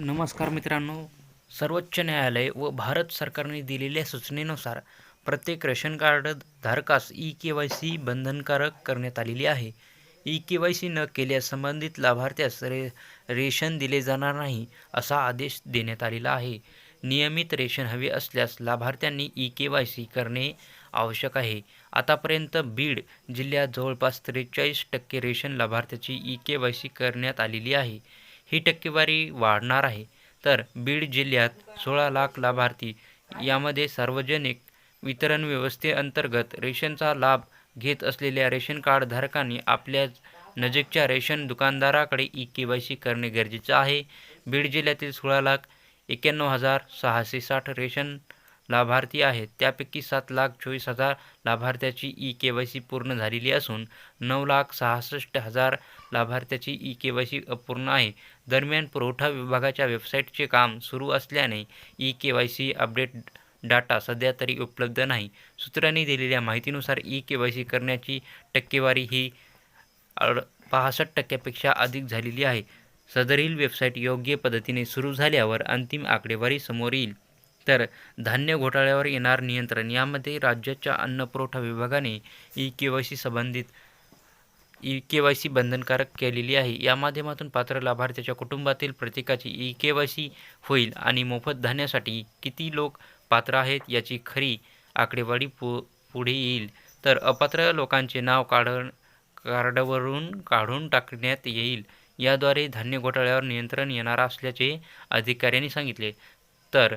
नमस्कार मित्रांनो. सर्वोच्च न्यायालय व भारत सरकारने दिलेल्या सूचनेनुसार प्रत्येक रेशन कार्ड धारकास ई के वाय सी बंधनकारक करण्यात आलेली आहे. ई के वाय सी न केल्यास संबंधित लाभार्थ्यास रे रेशन दिले जाणार नाही असा आदेश देण्यात आलेला आहे. नियमित रेशन हवे असल्यास लाभार्थ्यांनी ई के वाय सी करणे आवश्यक आहे. आतापर्यंत बीड जिल्ह्यात जवळपास त्रेचाळीस टक्के रेशन लाभार्थ्याची ई के वाय सी करण्यात आलेली आहे. ही टक्केवारी वाढणार आहे. तर बीड जिल्ह्यात सोळा लाख लाभार्थी यामध्ये सार्वजनिक वितरण व्यवस्थेअंतर्गत रेशनचा लाभ घेत असलेल्या रेशन कार्डधारकांनी आपल्या नजीकच्या रेशन दुकानदाराकडे ई के वाय सी करणे गरजेचे आहे. बीड जिल्ह्यातील सोळा लाख एक्याण्णव हजार सहाशे साठ रेशन लाभार्थी आहेत. त्यापैकी सात लाख चोवीस हजार लाभार्थ्याची ई के वाय सी पूर्ण झालेली असून नऊ लाख सहासष्ट हजार लाभार्थ्याची ई के वाय सी अपूर्ण आहे. दरम्यान पुरवठा विभागाच्या वेबसाईटचे काम सुरू असल्याने E K Y C update data सध्या तरी उपलब्ध नाही. सूत्रांनी दिलेल्या माहितीनुसार ई के वाय सी करण्याची टक्केवारी ही अड पासष्ट टक्क्यापेक्षा अधिक झालेली आहे. सदरील वेबसाईट योग्य पद्धतीने सुरू झाल्यावर अंतिम आकडेवारी समोर येईल. तर धान्य घोटाळ्यावर येणार नियंत्रण. यामध्ये राज्याच्या अन्न पुरवठा विभागाने ई के वाय सी संबंधित ई के वाय सी बंधनकारक केलेली आहे. या माध्यमातून पात्र लाभार्थ्याच्या कुटुंबातील प्रत्येकाची ई के वाय सी होईल आणि मोफत धान्यासाठी किती लोक पात्र आहेत याची खरी आकडेवारी पु पुढे येईल. तर अपात्र लोकांचे नाव काढ कार्डवरून काढून टाकण्यात येईल. याद्वारे धान्य घोटाळ्यावर नियंत्रण येणार असल्याचे अधिकाऱ्यांनी सांगितले. तर